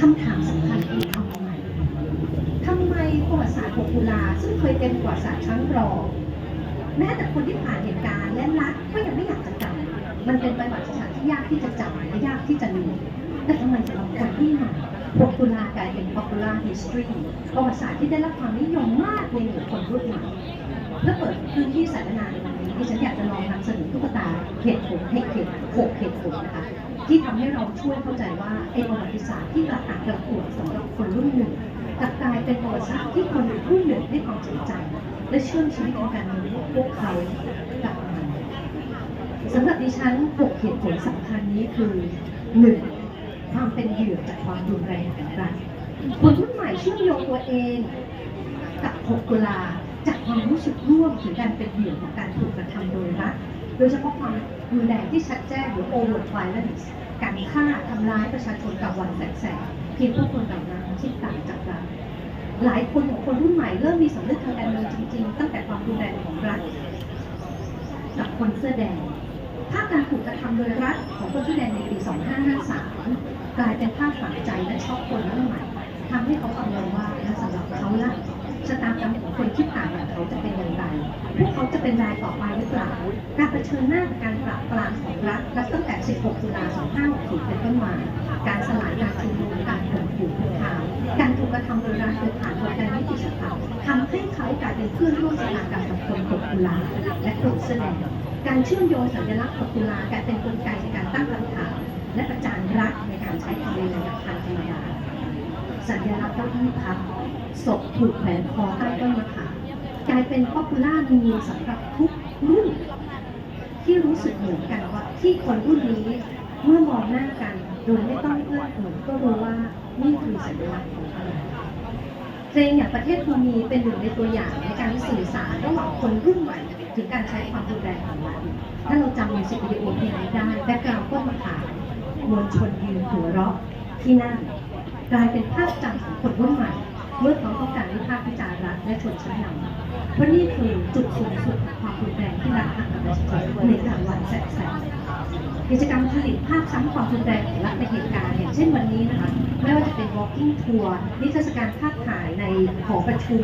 คำถามสำคัญคือทำไมทำไมประวัติศาสตร์6ตุลาซึ่งเคยเป็นประวัติศาสตร์ชั้นรองแม้แต่คนที่ผ่านเหตุการณ์และรักก็ยังไม่อยากจะจำมันเป็นประวัติศาสตร์ที่ยากที่จะจำและยากที่จะลืมแต่ทำไมสำหรับคนที่มา6ตุลากลายเป็น popular history ประวัติศาสตร์ที่ได้รับความนิยมมากในหมู่คนรุ่นใหม่เพื่อเปิดพื้นที่สัมมนาในวันนี้ที่ฉันอยากจะลองนำเสนอตุ๊กตาเหตุผลเหตุเหตุหกเหตุผลนะคะ ที่ทำให้เราช่วยเข้าใจว่าไอ้ประวัติศาสตร์ที่กระอักกระอ่วนสำหรับคนรุ่นหนึ่งกลับกลายเป็นประวัติศาสตร์ที่คนรุ่นหนึ่งให้ความสนใจ และเชื่อมชีวิตทางการเมืองพวกเขากับมันสำหรับดิฉันหกเหตุผลสำคัญนี้คือหนึ่งความเป็นเหยื่อจากความรุนแรงของรัฐคนรุ่นใหม่เชื่อมโยงตัวเองกับ6ตุลาจากความรู้สึกร่วมถึงการเป็นเหยื่อของการถูกกระทำโดยรัฐ โดยเฉพาะความรุนแรงที่ชัดแจ้งหรือ overt violence การฆ่าทำร้ายประชาชนกับวันแสกๆเพียงผู้คนเหล่านั้นคิดต่างจากรัฐหลายคนของคนรุ่นใหม่เริ่มมีสำนึกทางการเมืองจริงๆ ตั้งแต่ความรุนแรงของรัฐกับคนเสื้อแดงภาพการถูกกระทำโดยรัฐของคนเสื้อแดงในปี 2553 กลายเป็นภาพฝังใจและช็อกคนรุ่นใหม่ทำให้เขากังวลว่าและสำหรับเขาละ ชะตากรรมของคนที่ต่างอย่าเขาจะเป็นอย่างไร พวกเขาจะเป็นรายต่อไปหรือเปล่า การเผชิญหน้ากับการปราบปรามของรัฐนับตั้งแต่ 16 ตุลา 2560 เป็นต้นมา การสลายการชุมนุมการข่มขู่คุกคามการถูกกระทำโดยรัฐโดยผ่านกลไการนิติสภาทำให้เขากลายเป็นเพื่อนร่วมชะตากรรมกับคน6ตุลาและกลุ่มแสดงการเชื่อมโยงสัญลักษณ์6ตุลากลายเป็นกลไกในการตั้งคำถามและประจานรัฐในการใช้ความรุนแรงกับทางธรรมดาสัญลักษณ์เก้าอี้พับ ศพถูกแขวนคอใต้ต้นมะขามกลายเป็นป๊อปปูล่ามีสำหรับทุกรุ่นที่รู้สึกเหมือนกันว่าที่คนรุ่นนี้เมื่อมองหน้ากันโดยไม่ต้องเอื้อเอ่ยก็รู้ว่านี่คือสัญลักษณ์ของอะไรเพลงอย่างประเทศภูมีเป็นหนึ่งในตัวอย่างในการสื่อสารระหว่างคนรุ่นใหม่ถึงการใช้ความรุนแรงของรัฐถ้าเราจำมิวสิกวิดีโอเพลงนี้ได้แบ็กกราวด์ต้นมะขามมวลชนยืนหัวเราะที่นั่นกลายเป็นภาพจำของคนรุ่นใหม่ เมื่อเขาต้องการวิพากษ์วิจารณ์รัฐและชนชั้นนำเพราะนี่คือจุดสูงสุดของความรุนแรงที่รัฐทำกับประชาชนในกลางวันแสกๆกิจกรรมผลิตภาพซ้ำความรุนแรงของรัฐในเหตุการณ์อย่างเช่นวันนี้นะคะไม่ว่าจะเป็น walking tour นิทรรศการภาพถ่ายในหอประชุม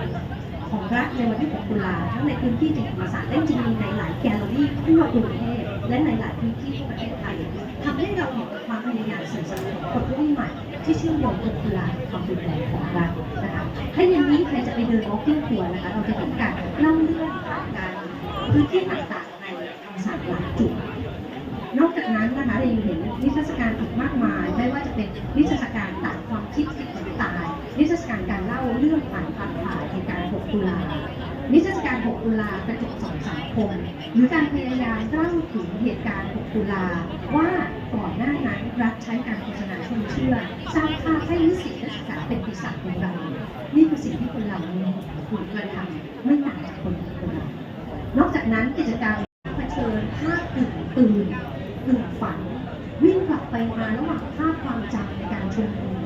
ของรัฐในวันที่ 6 ตุลาทั้งในพื้นที่จังหวัดมศาสตร์และจริงๆมีในหลายแกลเลอรี่ทั่วกรุงเทพและในหลายพื้นที่ คนรุ่นใหม่ที่เชื่อมโยง6ตุลากับความรุนแรงของรัฐนะคะถ้าอย่างนี้ใครจะไปเดิน walking tour นะคะเราจะเห็นการเล่าเรื่องผ่านการพื้นที่ต่างๆในธรรมศาสตร์หลายจุดนอกจากนั้นนะคะเรายังเห็นนิทรรศการอีกมากมาย ไม่ว่าจะเป็นนิทรรศการต่างความคิดที่คนตายนิทรรศการการเล่าเรื่องผ่านภาพถ่ายในการ6ตุลา นิทรรศการ 6 ตุลากระจกสองสังคม หรือการพยายามเล่าถึงเหตุการณ์ 6 ตุลา ว่าก่อนหน้านั้นรัฐใช้การโฆษณาชวนเชื่อ สร้างภาพให้นิสิตนักศึกษาเป็นปีศาจของเรา นี่คือสิ่งที่คนเหล่านี้ถูกกระทำไม่ต่างจากคนคนเรานอกจากนั้นกิจกรรมเผชิญภาพตื่นตื่นตื่นฝัน วิ่งกลับไปมาระหว่างภาพความจำในการชมนุม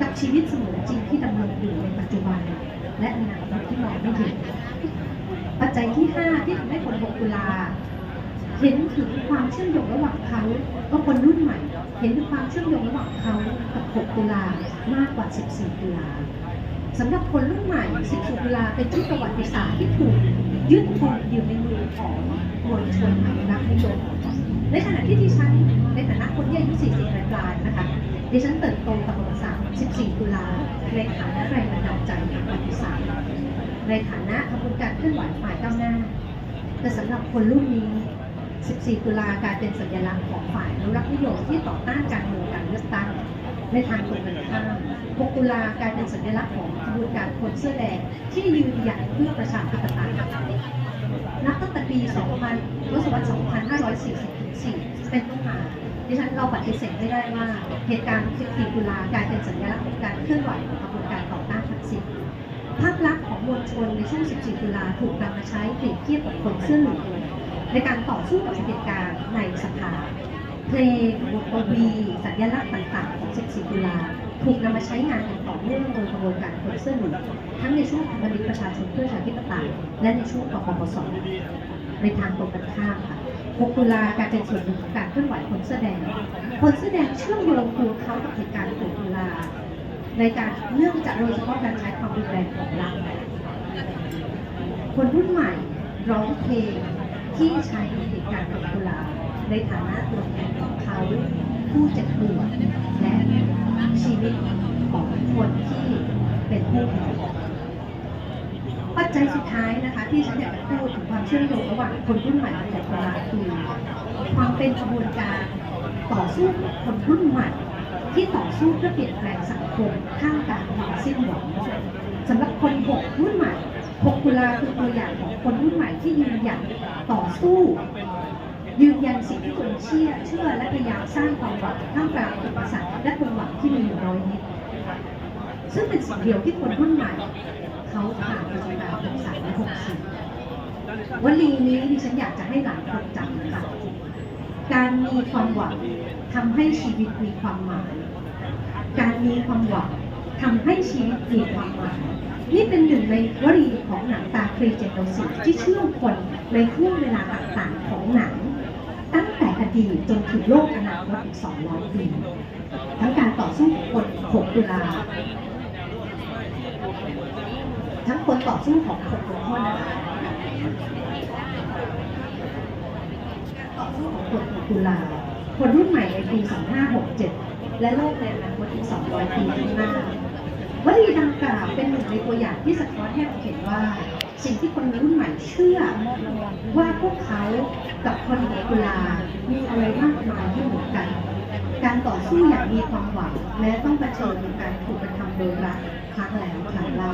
กับชีวิตเสมือนจริงที่ดำเนินอยู่ในปัจจุบัน และอนาคตที่มองไม่เห็นปัจจัยที่ 5 ที่ทำให้คน6ตุลาเห็นถึงความเชื่อมโยงระหว่างเขาก็คนรุ่นใหม่ เห็นถึงความเชื่อมโยงระหว่างเขากับ6ตุลามากกว่า 14 ตุลาสำหรับคนรุ่นใหม่ 14 ตุลาเป็นที่ประวัติศาสตร์ที่ถูกยึดครองอยู่ในมือของมวลชนอนุรักษ์นิยมในขณะที่ดิฉันในฐานะคนที่อายุ 40ปลายๆนะคะ ดิฉันเติบโตกับประวัติศาสตร์14 ตุลาในฐานะแรงบันดาลใจทางประวัติศาสตร์ในฐานะขบวนการเคลื่อนไหวฝ่ายก้าวหน้า แต่สำหรับคนรุ่นนี้ 14 ตุลากลายเป็นสัญลักษณ์ของฝ่ายอนุรักษ์นิยมที่ต่อต้านการเมืองการเลือกตั้งในทางตรงกันข้าม 6 ตุลากลายเป็นสัญลักษณ์ของขบวนการคนเสื้อแดงที่ยืนหยัดเพื่อประชาธิปไตยนับตั้งแต่ปี 2000ทศวรรษ 2544 ฉันเราปฏิเสธไม่ได้ว่าเหตุการณ์ 14 ตุลากลายเป็นสัญลักษณ์ของการเคลื่อนไหวของขบวนการต่อต้านทักษิณภาพลักษณ์ของมวลชนในช่วง 14 ตุลาถูกนำมาใช้เปรียบเทียบกับคนเสื้อเหลืองในการต่อสู้กับเหตุการณ์ในสภาเพลงบทกวีสัญลักษณ์ต่างๆของ 14 ตุลาถูกนำมาใช้งานอย่างต่อเนื่องโดยกระบวนการคนเสื้อเหลืองทั้งในช่วงของบันทึกประชาชนเพื่อประชาธิปไตยและในช่วงขอปปสในทางตรงกันข้ามค่ะ 6ตุลากายเป็นส่วนหนึ่งของการเคลื่อนไหวคนเสื้อแดงคนเสื้อแดงเชื่อมโยงตัวเขากับเหตุการณ์6ตุลาในการเนื่องจากโดยเฉพาะการใช้ความรุนแรงของรัฐคนรุ่นใหม่ร้องเพลงที่ใช้เหตุการณ์ของกุลาในฐานะตัวแทนของเขาผู้เจ็บปวดและชีวิตของคนที่เป็นผู้แพ้ปั จจัยสุดท้ายนะคะ ที่ฉันอยากจะพูดถึงความเชื่อมโยงระหว่างคนรุ่นใหม่กับกุลาคือความเป็นกระบวนการต่อสู้คนรุ่นใหม่ ที่ต่อสู้เพื่อเปลี่ยนแปลงสังคมท่ามกลางความสิ้นหวังสำหรับคนหกรุ่นใหม่หกตุลาคือตัวอย่างของคนรุ่นใหม่ที่ยืนหยัดต่อสู้ยืนยันสิ่งที่ตนเชื่อเชื่อและพยายามสร้างความหวังท่ามกลางอุปสรรคและความหวังที่มีอยู่น้อยนิดซึ่งเป็นสิ่งเดียวที่คนรุ่นใหม่ เขาผ่านประสบการณ์ของสายและหกสิบวลีนี้ดิฉันอยากจะให้หลายคนจำค่ะการมีความหวังทำให้ชีวิตมีความหมาย การมีความหวังทำให้ชีวิตมีความหมายนี่เป็นหนึ่งในวลีของหนังตาครีเจนโดสิที่เชื่อมคนในช่วงเวลาต่างๆของหนัง ตั้งแต่อดีตจนถึงโลกอนาคตอีก200ปีทั้งการต่อสู้คน6ตุลา ทั้งคนต่อสู้ของคนคนโทษนะคะต่อสู้ของคน6ตุลาคนรุ่นใหม่ในปี 2567 และโลกในอนาคตอีก 200 ปีข้างหน้าวลีดังกล่าวเป็นหนึ่งในตัวอย่างที่สะท้อนให้เราเห็นว่า สิ่งที่คนรุ่นใหม่เชื่อ ว่าพวกเขากับคนของตุลามีอะไรมากมายที่เหมือนกัน การต่อสู้อย่างมีความหวังแม้ต้องเผชิญกับการถูกกระทำโดยรัฐครั้งแล้วครั้งเล่า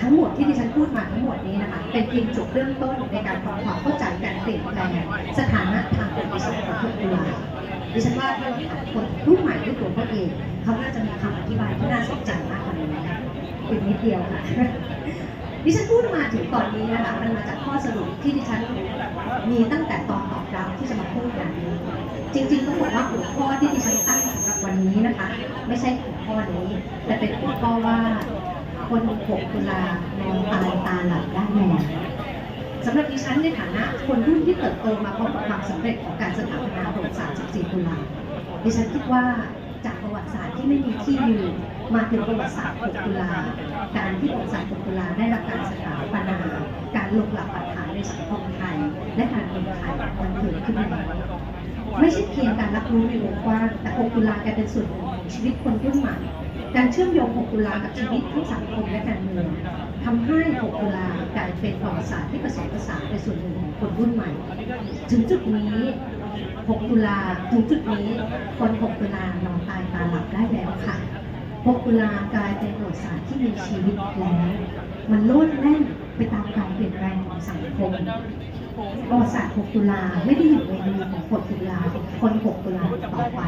ทั้งหมดที่ดิฉันพูดมาทั้งหมดนี้นะคะ เป็นเพียงจุดเริ่มต้นในการทำความเข้าใจการเปลี่ยนแปลงสถานะทางประวัติศาสตร์ของคนตุลาดิฉันว่าถ้าเราถามคนรุ่นใหม่ด้วยตัวเขาเองเขาน่าจะมีคำอธิบายที่น่าสนใจมากกว่านี้นะคะอีกนิดเดียวค่ะดิฉันพูดมาถึงตอนนี้นะคะมันมาจากข้อสรุปที่ดิฉันมีตั้งแต่ตอนตอบรับที่จะมาพูดอย่างนี้ จริงๆต้องบอกว่าหัวข้อที่ดิฉันตั้งสำหรับวันนี้นะคะ ไม่ใช่หัวข้อนี้แต่เป็นหัวข้อว่า คน6ตุลานอนตายตาหลับได้แล้วสำหรับดิฉันในฐานะคนรุ่นที่เติบโตมาพร้อมกับความสำเร็จของการสถาปนาประวัติศาสตร์14ตุลาดิฉันคิดว่าจากประวัติศาสตร์ที่ไม่มีที่ยืนมาถึงประวัติศาสตร์6ตุลาการที่ประวัติศาสตร์6ตุลาได้รับการสถาปนา การลงหลักปักฐานในสังคมไทย และการเมืองไทยมันเกิดขึ้นแล้วไม่ใช่เพียงการรับรู้ในวงกว้างแต่6ตุลากายเป็นส่วนหนึ่งของชีวิตคนรุ่นใหม่ การเชื่อมโยง 6 ตุลากับชีวิตทั้งสังคมและการเมืองทำให้ 6 ตุลากลายเป็นประวัติศาสตร์ที่ผสมผสานเป็นส่วนหนึ่งของคนรุ่นใหม่ ถึงจุดนี้ 6 ตุลาถึงจุดนี้ คน 6 ตุลานอนตายตาหลับได้แล้วค่ะ 6 ตุลากลายเป็นประวัติศาสตร์ที่มีชีวิตแล้ว มันโลดแล่นไปตามการเปลี่ยนแปลงของสังคม ประวัติศาสตร์ 6 ตุลาไม่ได้อยู่ในมือของคนตุลาคน 6 ตุลาต่อไป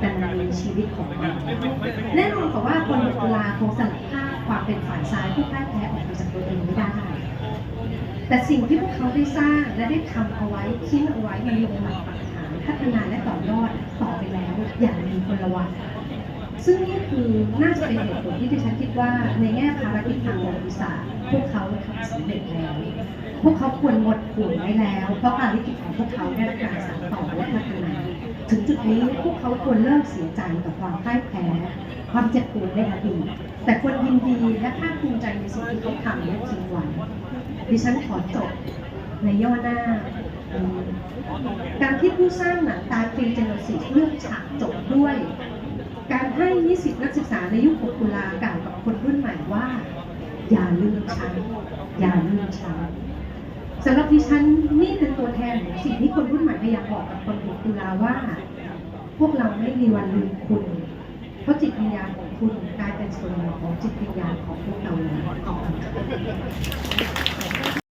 แต่มันมีชีวิตของมันแน่นอนกับว่าคน 6 ตุลาคงสลัดภาพความเป็นฝ่ายซ้ายผู้พ่ายแพ้ออกไปจากตัวเองไม่ได้ แต่สิ่งที่พวกเขาได้สร้างและได้ทำเอาไว้ทิ้งเอาไว้มันลงหลักปักฐานพัฒนาและต่อยอดต่อไปแล้ว อย่างมีพลวัต ซึ่งนี่คือน่าจะเป็นเหตุผลที่ดิฉันคิดว่าในแง่ภารกิจทางประวัติศาสตร์พวกเขาทำสำเร็จแล้ว พวกเขาควรหมดห่วงไว้แล้ว เพราะภารกิจของพวกเขาได้รับการสานต่อและพัฒนาถึงจุดนี้พวกเขาควรเลิกเสียใจกับความพ่ายแพ้ ความเจ็บปวดในอดีตแต่ควรยินดีและภาคภูมิใจในสิ่งที่เขาทำและทิ้งไว้ดิฉันขอจบในย่อหน้าการที่ผู้สร้างหนังตาครีเจโนซิสเลือกฉากจบด้วย การให้นิสิตนักศึกษาในยุค6ตุลากล่าวกับคนรุ่นใหม่ว่า อย่าลืมฉันอย่าลืมฉันสำหรับดิฉันนี่เป็นตัวแทนของสิ่งที่คนรุ่นใหม่พยายามบอกกับคน6ตุลาว่า พวกเราไม่มีวันลืมคุณ เพราะจิตวิญญาณของคุณกลายเป็นส่วนหนึ่งของจิตวิญญาณของพวกเราแล้วขอบคุณ